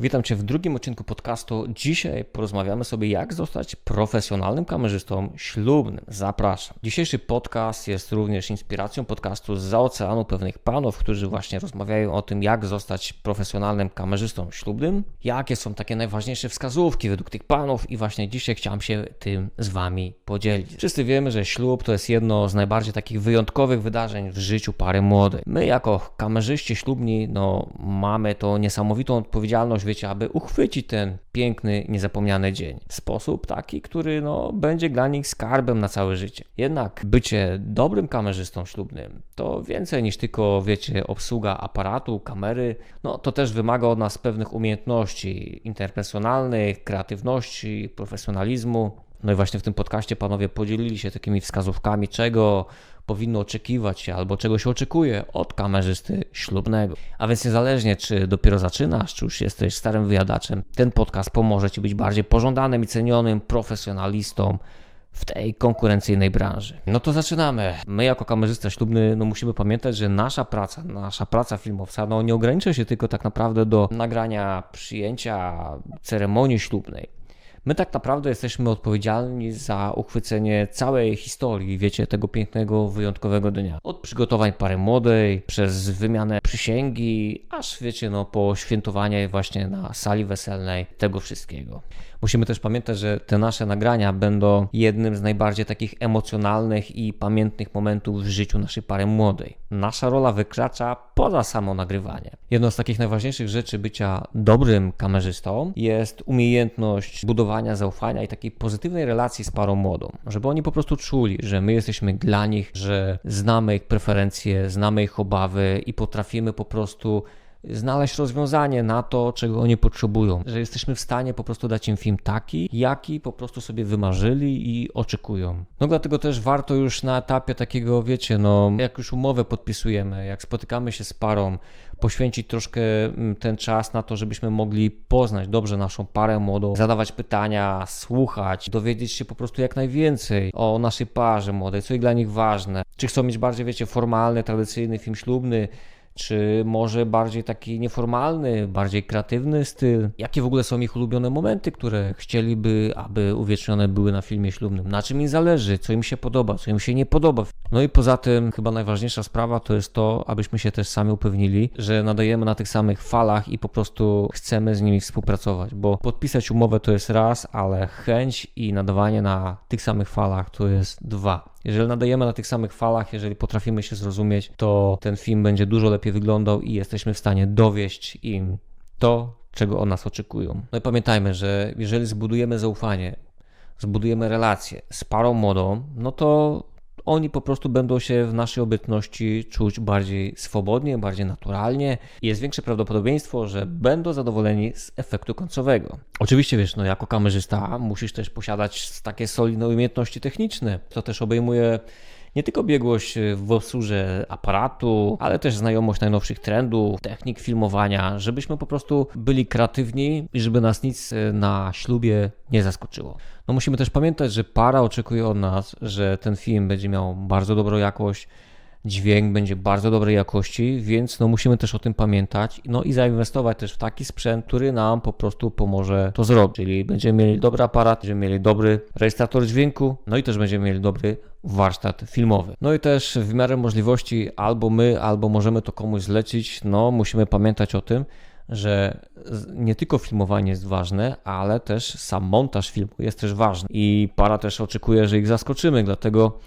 Witam Cię w drugim odcinku podcastu. Dzisiaj porozmawiamy sobie, jak zostać profesjonalnym kamerzystą ślubnym. Zapraszam. Dzisiejszy podcast jest również inspiracją podcastu z oceanu pewnych panów, którzy właśnie rozmawiają o tym, jak zostać profesjonalnym kamerzystą ślubnym, jakie są takie najważniejsze wskazówki według tych panów i właśnie dzisiaj chciałem się tym z Wami podzielić. Wszyscy wiemy, że ślub to jest jedno z najbardziej takich wyjątkowych wydarzeń w życiu pary młodej. My jako kamerzyści ślubni, no mamy to niesamowitą odpowiedzialność aby uchwycić ten piękny, niezapomniany dzień w sposób taki, który no, będzie dla nich skarbem na całe życie. Jednak bycie dobrym kamerzystą ślubnym to więcej niż tylko, wiecie, obsługa aparatu, kamery, no to też wymaga od nas pewnych umiejętności interpersonalnych, kreatywności, profesjonalizmu. No i właśnie w tym podcaście panowie podzielili się takimi wskazówkami, czego powinno oczekiwać się albo czego się oczekuje od kamerzysty ślubnego. A więc niezależnie czy dopiero zaczynasz, czy już jesteś starym wyjadaczem, ten podcast pomoże Ci być bardziej pożądanym i cenionym profesjonalistą w tej konkurencyjnej branży. No to zaczynamy. My jako kamerzysta ślubny no musimy pamiętać, że nasza praca, nasza praca filmowca no nie ogranicza się tylko tak naprawdę do nagrania przyjęcia ceremonii ślubnej. My tak naprawdę jesteśmy odpowiedzialni za uchwycenie całej historii, wiecie, tego pięknego, wyjątkowego dnia. Od przygotowań pary młodej, przez wymianę przysięgi, aż wiecie, no po świętowanie właśnie na sali weselnej, tego wszystkiego. Musimy też pamiętać, że te nasze nagrania będą jednym z najbardziej takich emocjonalnych i pamiętnych momentów w życiu naszej pary młodej. Nasza rola wykracza poza samo nagrywanie. Jedną z takich najważniejszych rzeczy bycia dobrym kamerzystą jest umiejętność budowania zaufania i takiej pozytywnej relacji z parą młodą, żeby oni po prostu czuli, że my jesteśmy dla nich, że znamy ich preferencje, znamy ich obawy i potrafimy po prostu znaleźć rozwiązanie na to, czego oni potrzebują. Że jesteśmy w stanie po prostu dać im film taki, jaki po prostu sobie wymarzyli i oczekują. No dlatego też warto już na etapie takiego, wiecie, no jak już umowę podpisujemy, jak spotykamy się z parą, poświęcić troszkę mm, ten czas na to, żebyśmy mogli poznać dobrze naszą parę młodą, zadawać pytania, słuchać, dowiedzieć się po prostu jak najwięcej o naszej parze młodej, co jest dla nich ważne. Czy chcą mieć bardziej, wiecie, formalny, tradycyjny film ślubny, czy może bardziej taki nieformalny, bardziej kreatywny styl? Jakie w ogóle są ich ulubione momenty, które chcieliby, aby uwiecznione były na filmie ślubnym? Na czym im zależy, co im się podoba, co im się nie podoba? No i poza tym, chyba najważniejsza sprawa to jest to, abyśmy się też sami upewnili, że nadajemy na tych samych falach i po prostu chcemy z nimi współpracować, bo podpisać umowę to jest raz, ale chęć i nadawanie na tych samych falach to jest dwa. Jeżeli nadajemy na tych samych falach, jeżeli potrafimy się zrozumieć, to ten film będzie dużo lepiej wyglądał i jesteśmy w stanie dowieść im to, czego od nas oczekują. No i pamiętajmy, że jeżeli zbudujemy zaufanie, zbudujemy relacje z parą młodą, no to oni po prostu będą się w naszej obecności czuć bardziej swobodnie, bardziej naturalnie i jest większe prawdopodobieństwo, że będą zadowoleni z efektu końcowego. Oczywiście wiesz, no jako kamerzysta musisz też posiadać takie solidne umiejętności techniczne. To też obejmuje nie tylko biegłość w obsłudze aparatu, ale też znajomość najnowszych trendów, technik filmowania, żebyśmy po prostu byli kreatywni i żeby nas nic na ślubie nie zaskoczyło. No musimy też pamiętać, że para oczekuje od nas, że ten film będzie miał bardzo dobrą jakość, dźwięk będzie bardzo dobrej jakości, więc no musimy też o tym pamiętać, no i zainwestować też w taki sprzęt, który nam po prostu pomoże to zrobić, czyli będziemy mieli dobry aparat, będziemy mieli dobry rejestrator dźwięku, no i też będziemy mieli dobry warsztat filmowy. No i też w miarę możliwości albo my, albo możemy to komuś zlecić, no musimy pamiętać o tym, że nie tylko filmowanie jest ważne, ale też sam montaż filmu jest też ważny i para też oczekuje, że ich zaskoczymy, dlatego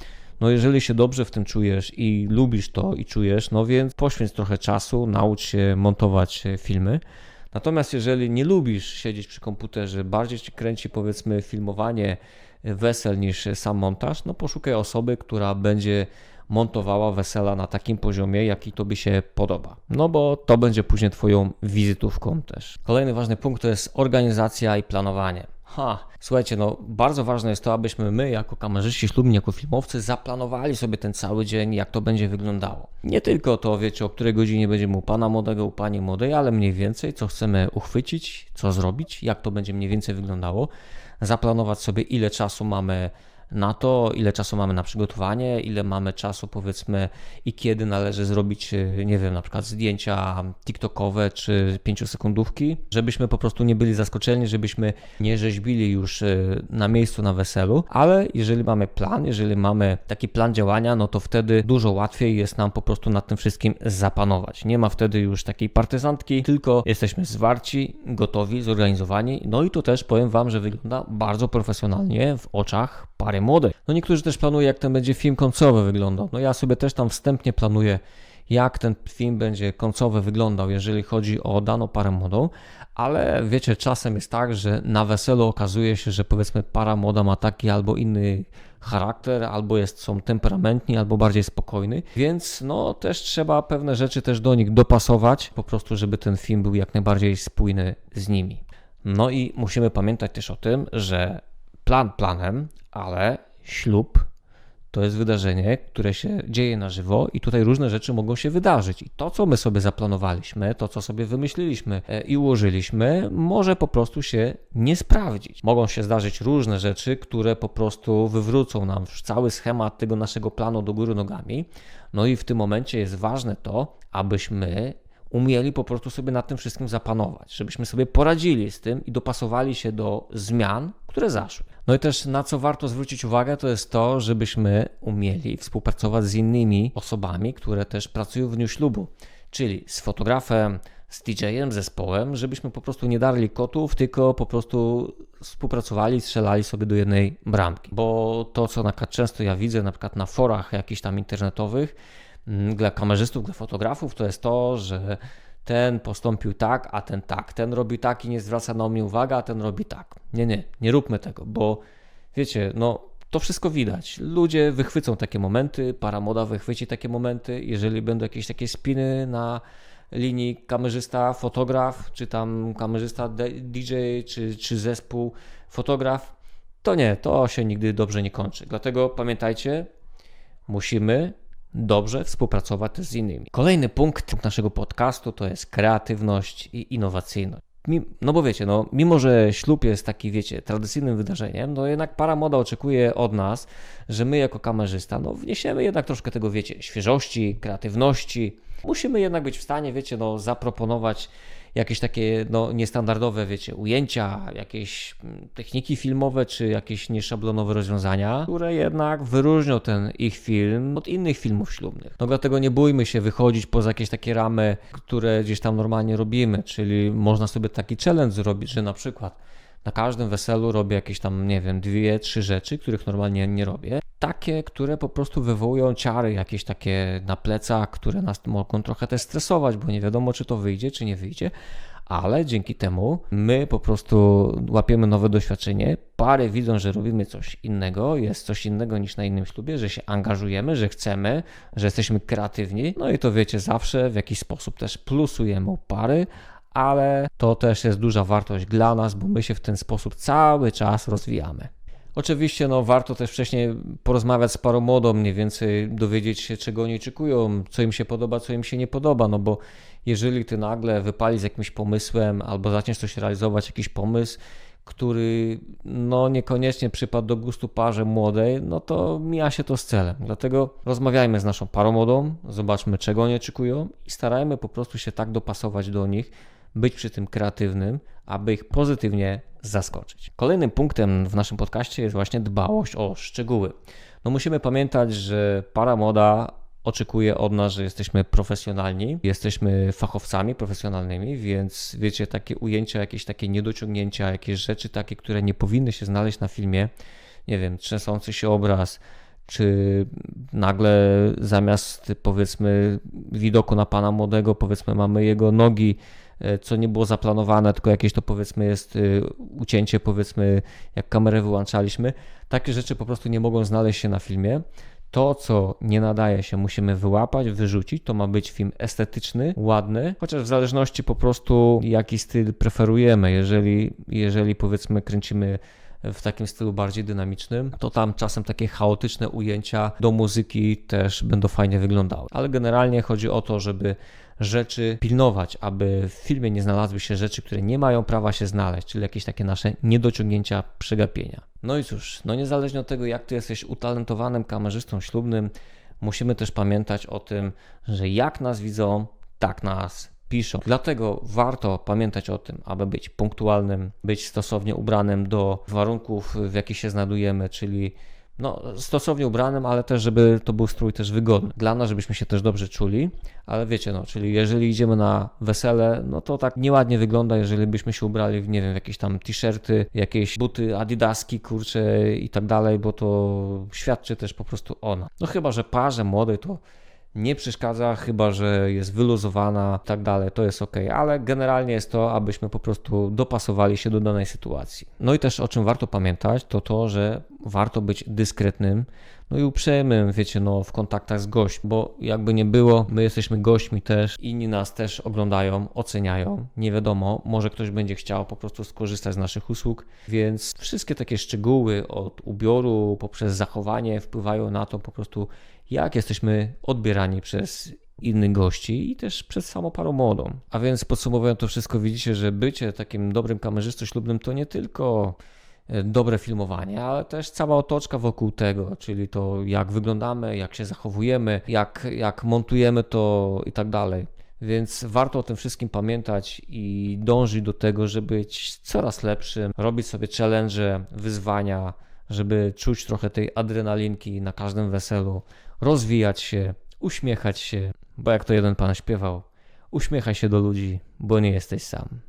no jeżeli się dobrze w tym czujesz i lubisz to i czujesz, no więc poświęć trochę czasu, naucz się montować filmy. Natomiast jeżeli nie lubisz siedzieć przy komputerze, bardziej ci kręci powiedzmy filmowanie e, wesel niż sam montaż, no poszukaj osoby, która będzie montowała wesela na takim poziomie, jaki tobie się podoba. No bo to będzie później twoją wizytówką też. Kolejny ważny punkt to jest organizacja i planowanie. Ha, słuchajcie, no bardzo ważne jest to, abyśmy my, jako kamerzyści ślubni, jako filmowcy, zaplanowali sobie ten cały dzień, jak to będzie wyglądało. Nie tylko to, wiecie, o której godzinie będziemy u pana młodego, u pani młodej, ale mniej więcej, co chcemy uchwycić, co zrobić, jak to będzie mniej więcej wyglądało. Zaplanować sobie, ile czasu mamy na to, ile czasu mamy na przygotowanie, ile mamy czasu powiedzmy i kiedy należy zrobić, e, nie wiem, na przykład zdjęcia TikTokowe czy pięciosekundówki, żebyśmy po prostu nie byli zaskoczeni, żebyśmy nie rzeźbili już e, na miejscu na weselu, ale jeżeli mamy plan, jeżeli mamy taki plan działania, no to wtedy dużo łatwiej jest nam po prostu nad tym wszystkim zapanować. Nie ma wtedy już takiej partyzantki, tylko jesteśmy zwarci, gotowi, zorganizowani. No i to też powiem Wam, że wygląda bardzo profesjonalnie w oczach pary młodej. No niektórzy też planują, jak ten będzie film końcowy wyglądał. No ja sobie też tam wstępnie planuję, jak ten film będzie końcowy wyglądał, jeżeli chodzi o daną parę młodą, ale wiecie, czasem jest tak, że na weselu okazuje się, że powiedzmy para młoda ma taki albo inny charakter, albo jest, są temperamentni, albo bardziej spokojny, więc no też trzeba pewne rzeczy też do nich dopasować, po prostu, żeby ten film był jak najbardziej spójny z nimi. No i musimy pamiętać też o tym, że plan planem, ale ślub to jest wydarzenie, które się dzieje na żywo i tutaj różne rzeczy mogą się wydarzyć. I to, co my sobie zaplanowaliśmy, to, co sobie wymyśliliśmy e, i ułożyliśmy, może po prostu się nie sprawdzić. Mogą się zdarzyć różne rzeczy, które po prostu wywrócą nam cały schemat tego naszego planu do góry nogami. No i w tym momencie jest ważne to, abyśmy umieli po prostu sobie nad tym wszystkim zapanować, żebyśmy sobie poradzili z tym i dopasowali się do zmian, które zaszły. No i też na co warto zwrócić uwagę, to jest to, żebyśmy umieli współpracować z innymi osobami, które też pracują w dniu ślubu, czyli z fotografem, z DJ-em, zespołem, żebyśmy po prostu nie darli kotów, tylko po prostu współpracowali, strzelali sobie do jednej bramki. Bo to, co na przykład często ja widzę, na przykład na forach jakichś tam internetowych, mm, dla kamerzystów, dla fotografów, to jest to, że ten postąpił tak, a ten tak, ten robi tak i nie zwraca na mnie uwagi, a ten robi tak. Nie, nie, nie róbmy tego, bo wiecie, no to wszystko widać. Ludzie wychwycą takie momenty, para moda wychwyci takie momenty, jeżeli będą jakieś takie spiny na linii kamerzysta, fotograf, czy tam kamerzysta DJ, czy, czy zespół fotograf, to nie, to się nigdy dobrze nie kończy. Dlatego pamiętajcie, musimy dobrze współpracować z innymi. Kolejny punkt naszego podcastu to jest kreatywność i innowacyjność. No bo wiecie, no, mimo że ślub jest taki, wiecie, tradycyjnym wydarzeniem, no jednak para moda oczekuje od nas, że my jako kamerzysta, no wniesiemy jednak troszkę tego, wiecie, świeżości, kreatywności. Musimy jednak być w stanie, wiecie, no zaproponować jakieś takie no, niestandardowe, wiecie, ujęcia, jakieś mm, techniki filmowe, czy jakieś nieszablonowe rozwiązania, które jednak wyróżnią ten ich film od innych filmów ślubnych. No dlatego nie bójmy się wychodzić poza jakieś takie ramy, które gdzieś tam normalnie robimy, czyli można sobie taki challenge zrobić, że na przykład na każdym weselu robię jakieś tam, nie wiem, dwie, trzy rzeczy, których normalnie nie robię. Takie, które po prostu wywołują ciary, jakieś takie na plecach, które nas mogą trochę też stresować, bo nie wiadomo, czy to wyjdzie, czy nie wyjdzie. Ale dzięki temu my po prostu łapiemy nowe doświadczenie. Pary widzą, że robimy coś innego, jest coś innego niż na innym ślubie, że się angażujemy, że chcemy, że jesteśmy kreatywni. No i to wiecie, zawsze w jakiś sposób też plusujemy pary, ale to też jest duża wartość dla nas, bo my się w ten sposób cały czas rozwijamy. Oczywiście no, warto też wcześniej porozmawiać z parą młodą, mniej więcej dowiedzieć się, czego oni oczekują, co im się podoba, co im się nie podoba, no bo jeżeli ty nagle wypalisz z jakimś pomysłem albo zaczniesz coś realizować, jakiś pomysł, który no niekoniecznie przypadł do gustu parze młodej, no to mija się to z celem. Dlatego rozmawiajmy z naszą parą młodą, zobaczmy czego oni oczekują i starajmy po prostu się tak dopasować do nich, być przy tym kreatywnym, aby ich pozytywnie zaskoczyć. Kolejnym punktem w naszym podcaście jest właśnie dbałość o szczegóły. No musimy pamiętać, że para moda oczekuje od nas, że jesteśmy profesjonalni, jesteśmy fachowcami profesjonalnymi, więc wiecie, takie ujęcia, jakieś takie niedociągnięcia, jakieś rzeczy takie, które nie powinny się znaleźć na filmie, nie wiem, trzęsący się obraz, czy nagle zamiast powiedzmy widoku na pana młodego, powiedzmy mamy jego nogi co nie było zaplanowane, tylko jakieś to powiedzmy jest e, ucięcie, powiedzmy jak kamerę wyłączaliśmy. Takie rzeczy po prostu nie mogą znaleźć się na filmie. To, co nie nadaje się, musimy wyłapać, wyrzucić. To ma być film estetyczny, ładny, chociaż w zależności po prostu jaki styl preferujemy. Jeżeli, jeżeli powiedzmy kręcimy w takim stylu bardziej dynamicznym, to tam czasem takie chaotyczne ujęcia do muzyki też będą fajnie wyglądały. Ale generalnie chodzi o to, żeby rzeczy pilnować, aby w filmie nie znalazły się rzeczy, które nie mają prawa się znaleźć, czyli jakieś takie nasze niedociągnięcia, przegapienia. No i cóż, no niezależnie od tego, jak ty jesteś utalentowanym kamerzystą ślubnym, musimy też pamiętać o tym, że jak nas widzą, tak nas piszą. Dlatego warto pamiętać o tym, aby być punktualnym, być stosownie ubranym do warunków, w jakich się znajdujemy, czyli no, stosownie ubranym, ale też, żeby to był strój też wygodny. Dla nas, żebyśmy się też dobrze czuli, ale wiecie, no, czyli jeżeli idziemy na wesele, no to tak nieładnie wygląda, jeżeli byśmy się ubrali w, nie wiem, jakieś tam t-shirty, jakieś buty adidaski, kurcze i tak dalej, bo to świadczy też po prostu ona. No chyba, że parze młodej to nie przeszkadza, chyba że jest wyluzowana i tak dalej, to jest ok, ale generalnie jest to, abyśmy po prostu dopasowali się do danej sytuacji. No i też o czym warto pamiętać, to to, że warto być dyskretnym, no i uprzejmym, wiecie, no w kontaktach z gośćmi, bo jakby nie było, my jesteśmy gośćmi też, inni nas też oglądają, oceniają, nie wiadomo, może ktoś będzie chciał po prostu skorzystać z naszych usług, więc wszystkie takie szczegóły od ubioru poprzez zachowanie wpływają na to po prostu, jak jesteśmy odbierani przez innych gości i też przez samą parą młodą. A więc podsumowując to wszystko, widzicie, że bycie takim dobrym kamerzystą ślubnym to nie tylko dobre filmowanie, ale też cała otoczka wokół tego, czyli to jak wyglądamy, jak się zachowujemy, jak, jak montujemy to i tak dalej. Więc warto o tym wszystkim pamiętać i dążyć do tego, żeby być coraz lepszym, robić sobie challenge, wyzwania, żeby czuć trochę tej adrenalinki na każdym weselu, rozwijać się, uśmiechać się, bo jak to jeden pan śpiewał, uśmiechaj się do ludzi, bo nie jesteś sam.